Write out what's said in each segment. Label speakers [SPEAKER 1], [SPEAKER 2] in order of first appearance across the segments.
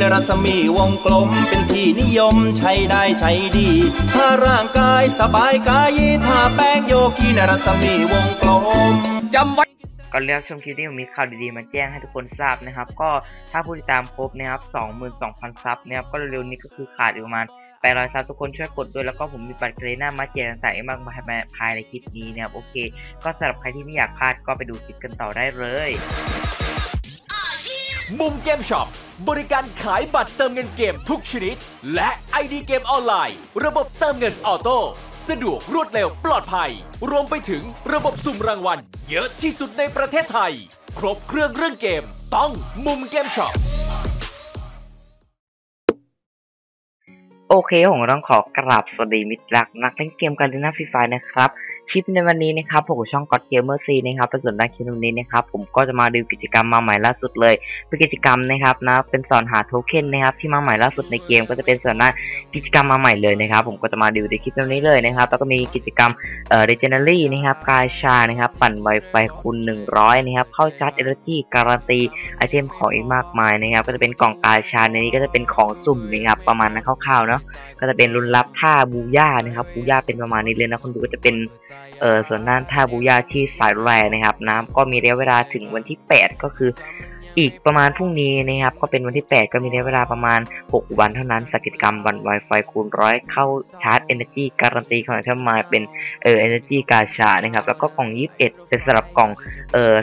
[SPEAKER 1] นรัศมีวงกลมเป็นที่นิยมใช้ได้ใช้ดี ถ้าร่างกายสบายกายถ้าแป้งโยคีนรัศมีวงกลมจำไว้
[SPEAKER 2] ก่อนเริ่มชมคลิปนี้ผมมีข่าวดีๆมาแจ้งให้ทุกคนทราบนะครับ ก็ถ้าผู้ติดตามครบนะครับ22,000 ซับนะครับก็เร็วๆนี้ก็คือขาดอยู่ประมาณ800ซับทุกคนช่วยกดด้วยแล้วก็ผมมีบัตรเกรน่ามาแจกต่างๆมากมายภายในคลิปนี้นะครับโอเค ก็สำหรับใครที่ไม่อยากพลาดก็ไปดูคลิปกันต่อได้เลย
[SPEAKER 3] มุมเกมช็อป บริการขายบัตรเติมเงินเกมทุกชนิด และ ID เกมออนไลน์ ระบบเติมเงินออโต้สะดวกรวดเร็วปลอดภัย รวมไปถึงระบบสุ่มรางวัล เยอะที่สุดในประเทศไทย ครบเครื่องเรื่องเกม ต้องมุมเกมช็อป
[SPEAKER 2] โอเคผมต้องขอกราบสวัสดีมิตรรักนักเล่นเกมกันในหน้าฟรีไฟนะครับ คลิปในวันนี้นะครับผมช่อง God Gamer C นะครับเป็นส่วนด้านคลิปนี้นะครับผมก็จะมาดูกิจกรรมมาใหม่ล่าสุดเลยเป็นกิจกรรมนะครับนะเป็นสอนหาโทเค็นนะครับที่มาใหม่ล่าสุดในเกม ก็จะเป็นส่วนด้ากิจกรรมมาใหม่เลยนะครับผมก็จะมาดูในคลิปนี้เลยนะครับแล้วก็มีกิจกรรมเอ่อ Legendary นะครับกายชานะครับปั่น Wi-Fi คูณ100นะครับเข้าชาร์จ Energy การันตีไอเทมของอีกมากมายนะครับก็จะเป็นกล่องกายชาในนี้ก็จะเป็นของสุ่มนะครับประมาณนั้นคร่าวๆเนาะก็จะเป็นรุนรับท่าบูย่านะครับบูย่าเป็นประมาณนี้เลยนะคนดูก็จะเป็น เออส่วนด้านท่าบูยาที่สายแรงนะครับ น้ำก็มีระยะเวลาถึงวันที่ 8 ก็คืออีกประมาณพรุ่งนี้นะครับก็เป็นวันที่ 8 ก็มีระยะเวลาประมาณ 6 วันเท่านั้นสกิจกรรมวัน Wi-Fi คูณร้อยเข้าชาร์จ Energy การันตีของทมาเป็นเออ Energy กาชานะครับแล้วก็กล่อง 21 เป็นสำหรับกล่องเออ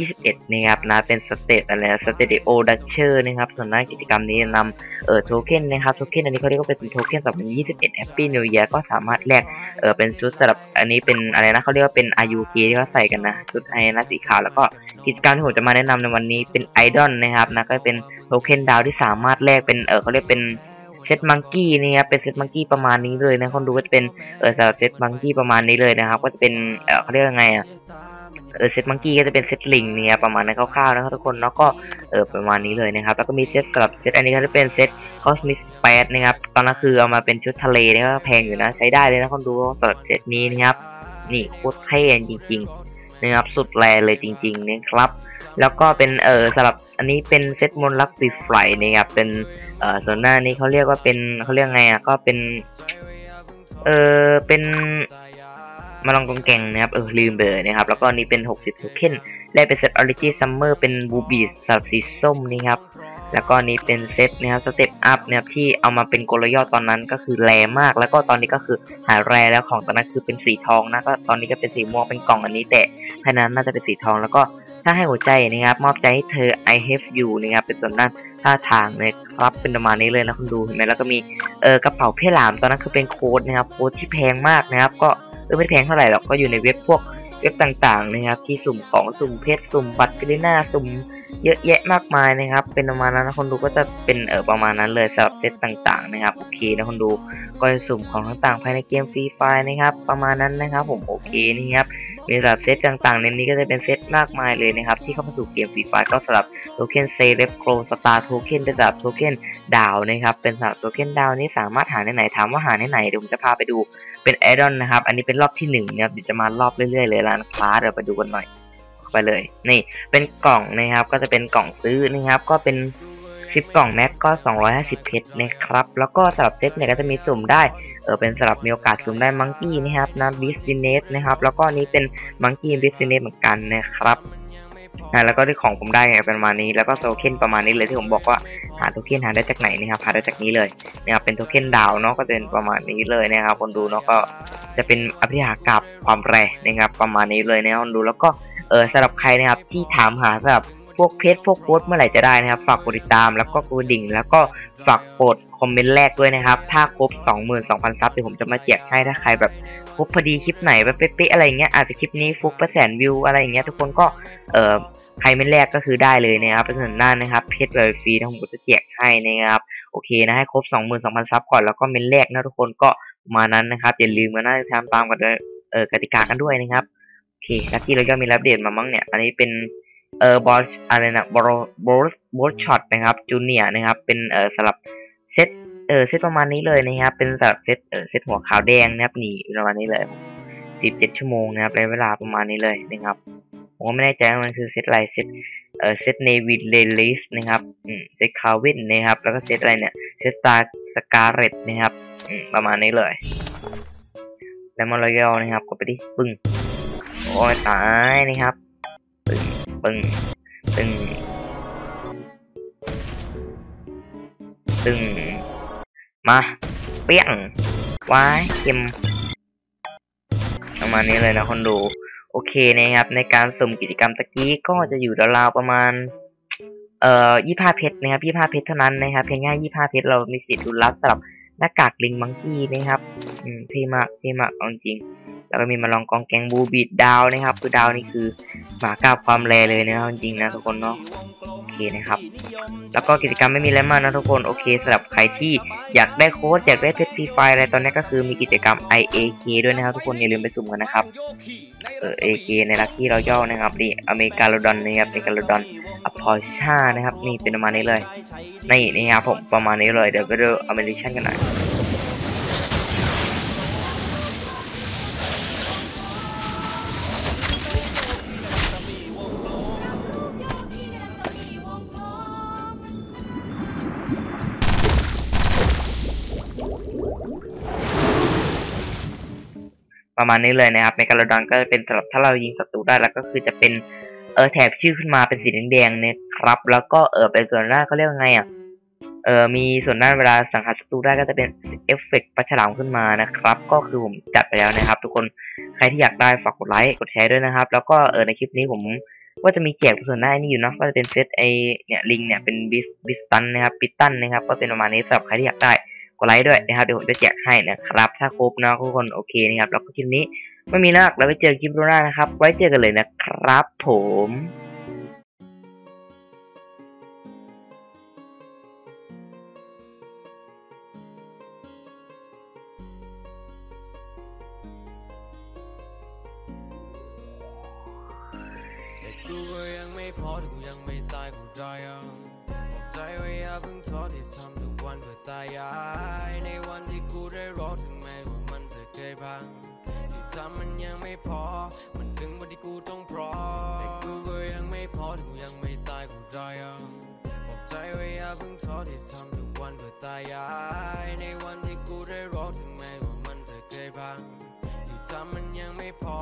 [SPEAKER 2] 2021 นะครับนะเป็นสเตตอะไรสเตติโอดัชเชอร์นะครับส่วนด้ากิจกรรมนี้นำเออโทเค็นนะครับโทเค็นอันนี้เขาเรียกว่าเป็นโทเค็น2021 Happy New Year ก็สามารถแลกเออเป็นชุดสำหรับอันนี้เป็นอะไรนะเขาเรียกว่าเป็น RUK ที่เขาใส่กันนะชุดไฮนะสีขาวแล้วก็กิจกรรมที่ผมจะมาแนะนำในวันนี้เป็นไอดอลนะครับนะก็เป็นโทเค็นดาวที่สามารถแลกเป็นเออเขาเรียกเป็นเซตมังกี้นี่ครับเป็นเซตมังกี้ประมาณนี้เลยนะคนดูก็จะเป็นเออสำหรับเซตมังกี้ประมาณนี้เลยนะครับ ก็จะเป็นเออเขาเรียกยังไงอะเออเซตมังกี้ก็จะเป็นเซตลิงเนี่ยประมาณนั้นคร่าวๆนะครับทุกคนแล้วก็เออประมาณนี้เลยนะครับ แล้วก็มีเซตสำหรับเซตอันนี้ก็จะเป็นเซตคอสมิสแปดนะครับตอนนั้นคือเอามาเป็นชุดทะเลนี่ก็แพงอยู่นะใช้ได้เลยนะคนดูสำหรับเซตนี้นะครับ นี่โคตรเท่จริงๆนะครับสุดแรงเลยจริงๆนะครับ แล้วก็เป็นเออสำหรับอันนี้เป็นเซตมนต์รักสีไฟนะครับเป็นเออส่วนหน้านี้เขาเรียกว่าเป็นเขาเรียกไงอะก็เป็นเออเป็นมาลองกองแกงนะครับเออลืมเบอร์นะครับแล้วก็นี่เป็น 60โทเค็นและเป็นเซตออริจิซัมเมอร์เป็นบูบีสสับสีส้มนี่ครับ แล้วก็นี่เป็นเซตนะครับสเต็ปอัพนะครับที่เอามาเป็นกลยอตอนนั้นก็คือแรมาก แล้วก็ตอนนี้ก็คือหายแรแล้วของตอนนั้นคือเป็นสีทองนะก็ตอนนี้ก็เป็นสีม่วงเป็นกล่องอันนี้ แต่ภายในนั้นน่าจะเป็นสีทองแล้วก็ถ้าให้หัวใจนะครับมอบใจให้เธอ I have you นะครับเป็นส่วนด้านท่าทางนะครับเป็นประมาณนี้เลยนะคุณดูเห็นไหมแล้วก็มีเออกระเป๋าเพ่หลามตอนนั้นคือเป็นโค้ดนะครับโค้ดที่แพงมากนะครับก็เออไม่แพงเท่าไหร่หรอกก็อยู่ในเว็บพวก เว็บต่างๆนะครับที่สุ่มของสุ่มเพชรสุ่มบัตรกรีน่าสุ่มเยอะแยะมากมายนะครับ เป็นประมาณนั้นนะคนดูก็จะเป็นเออประมาณนั้นเลยสำหรับเซตต่างๆนะครับโอเคนะคนดูก็จะสุ่มของต่างๆภายในเกมฟรีไฟนะครับ ประมาณนั้นนะครับ ผมโอเคนี่ครับมีสำหรับเซตต่างๆในนี้ก็จะเป็นเซตมากมายเลยนะครับ ที่เข้ามาสู่เกมฟรีไฟก็สำหรับโทเค็นเซเลบโกลสตาร์โทเค็นเป็นสำหรับโทเค็นดาวนะครับ เป็นสำหรับโทเค็นดาวนี้สามารถหาในไหนถามว่าหาในไหนเดี๋ยวผมจะพาไปดูเป็นแอดดอนนะครับ อันนี้เป็นรอบที่หนึ่งนะครับเดี๋ยวจะมารอบเรื่อยๆเลยร้านค้าเดี๋ยวไปดูกันหน่อยไปเลย นี่เป็นกล่องนะครับ ก็จะเป็นกล่องซื้อนะครับ ก็เป็นสิบกล่องแม็กก็ 250 เพชรนะครับ แล้วก็สำหรับเซตเนี่ยก็จะมีสุ่มได้ เออเป็นสำหรับมีโอกาสสุ่มได้มังกี้นะครับนะบิสเนสนะครับ แล้วก็นี้เป็นมังกี้บิสเนสเหมือนกันนะครับ อ่าแล้วก็ที่ของผมได้เนี่ยประมาณนี้แล้วก็โทเค็นประมาณนี้เลยที่ผมบอกว่าหาโทเค็นหาได้จากไหนนะครับหาได้จากนี้เลยนะครับเป็นโทเค็นดาวเนาะก็จะเป็นประมาณนี้เลยนะครับคนดูเนาะก็จะเป็นอภิหากับความแรงนะครับประมาณนี้เลยนะคนดูแล้วก็เออสำหรับใครนะครับที่ถามหาสำหรับพวกเพจพวกโค้ดเมื่อไหร่จะได้นะครับ ฝากกดติดตามแล้วก็กดดิ่ง แล้วก็ฝากกดคอมเมนต์แรกด้วยนะครับ ถ้าครบ 22,000 ซับเดี๋ยวผมจะมาแจกให้ถ้าใครแบบครบพอดีคลิปไหนแบบเป๊ะๆอะไรเงี้ยอาจจะคลิปนี้ฟุกประแสนวิวอะไรอย่างเงี้ยทุกคนก็เออ ใครไม่แรกก็คือได้เลยนะครับเป็นส่วนหน้านะครับเพจเลยฟรีนะผมก็จะแจกให้นะครับโอเคนะให้ครบ 22,000ซับก่อนแล้วก็เมนแรกนะทุกคนก็มานั้นนะครับอย่าลืมมาน่าทำตามกันเออกติกากันด้วยนะครับโอเคลักกี้เราก็มีรับเดตมามั้งเนี่ย อันนี้เป็นเออบอสอะไรนะบอลบอลบอลช็อตนะครับจูเนียนะครับเป็นเออสำหรับเซตเออเซตประมาณนี้เลยนะครับเป็นสำหรับเซตเออเซตหัวขาวแดงนะครับนี่ประมาณนี้เลย 17 ชั่วโมงนะครับในเวลาประมาณนี้เลยนะครับ ผมก็ไม่แน่ใจว่ามันคือเซตอะไรเซตเอ่อเซตเนวินเลลิสนะครับอืมเซตคาวินนะครับ แล้วก็เซตอะไรเนี่ยเซตตาสกาเรตนะครับอืมประมาณนี้เลย แล้วมารอยลนะครับกดไปดิปึ้งโอ้ยตายนะครับปึ้งปึ้งปึ้งตึงมาเปี้ยงว้ายเข็มประมาณนี้เลยนะคนดู โอเคนะครับ ในการสุ่มกิจกรรมตะกี้ก็จะอยู่ราวๆประมาณ เอ่อยี่ห้าเพชรนะครับยี่ห้าเพชรเท่านั้นนะครับเพียงแค่ยี่ห้าเพชรเรามีสิทธิ์ลุ้นรับสำหรับหน้ากากลิงมังกี้นะครับ อืมเท่มากเท่มากจริง แล้วก็มีมาลองกองแกงบูบีดดาวนะครับ คือดาวนี่คือหมากราบความแรเลยนะครับจริงนะทุกคนเนาะโอเคนะครับ แล้วก็กิจกรรมไม่มีอะไรมากนะทุกคนโอเคสำหรับใครที่อยากได้โค้ดอยากได้เพชรฟรีไฟอะไรตอนนี้ก็คือมีกิจกรรม IAK ด้วยนะครับ ทุกคนอย่าลืมไปสุ่มกันนะครับเออ AK ในลัคกี้เราย่อนะครับนี่อเมริกาโลดอนนะครับอเมริกาโลดอนอพอลชานะครับนี่เป็นประมาณนี้เลยนี่นี่ครับผมประมาณนี้เลยเดี๋ยวไปดูอเมริชันกันหน่อย ประมาณนี้เลยนะครับเมกาโลดอนก็เป็นสำหรับถ้าเรายิงศัตรูได้แล้วก็คือจะเป็นเออแถบชื่อขึ้นมาเป็นสีแดงๆนะครับ แล้วก็เออเป็นส่วนหน้าเขาเรียกว่าไงอะเออมีส่วนหน้าเวลาสังหารศัตรูได้ก็จะเป็นเอฟเฟกต์ปลาฉลามขึ้นมานะครับ ก็คือผมจัดไปแล้วนะครับ ทุกคนใครที่อยากได้ฝากกดไลค์กดแชร์ด้วยนะครับ แล้วก็เออในคลิปนี้ผมก็จะมีแจกส่วนหน้านี่อยู่นะก็จะเป็นเซตไอเนี่ยลิงเนี่ยเป็นบิสบิสตันนะครับปิตันนะครับ ก็เป็นประมาณนี้สำหรับใครที่อยากได้ กดไลค์ด้วยนะครับเดี๋ยวผมจะแจกให้นะครับ ถ้าครบนะทุกคนโอเคนะครับแล้วก็คลิปนี้ไม่มีนักแล้วไปเจอคลิปหน้านะครับ ไว้เจอกันเลยนะครับผม
[SPEAKER 4] แต่กูก็ยังไม่พอที่กูยังไม่ตายกูได้ยังบอกใจว่าอย่าเพิ่งท้อที่ทำทุกวันเพื่อ ตายายในวันที่กูได้รอถึงแม้ว่ามันจะเคยพังที่ทำมันยังไม่พอ มันถึงวันที่กูต้องพร้อมแต่กูก็ยังไม่พอที่กูยังไม่ตายกูได้ยังบอกใจว่าอย่าเพิ่งท้อที่ทำทุกวันเพื่อตายายในวันที่กูได้รอถึงแม้ว่ามันจะเคยพังที่ทำมันยังไม่พอ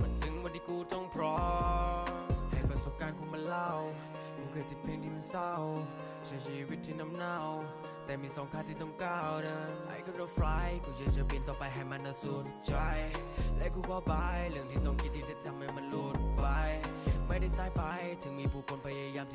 [SPEAKER 4] มันถึงวันที่กูต้องพร้อมให้ประสบการณ์กูมาเล่ากูเคยติดเพลงที่มันเศร้าใช้ชีวิตที่น้ำเน่า แต่มีสองขาที่ต้องก้าวเดินไอ้ก็รถไฟกูอยากจะบินต่อไปให้มันน่าสุดใจ และกูก็บายเรื่องที่ต้องคิดที่จะทำให้มันหลุดไป ไม่ได้สายไป ถึงมีผู้คนพยายามที่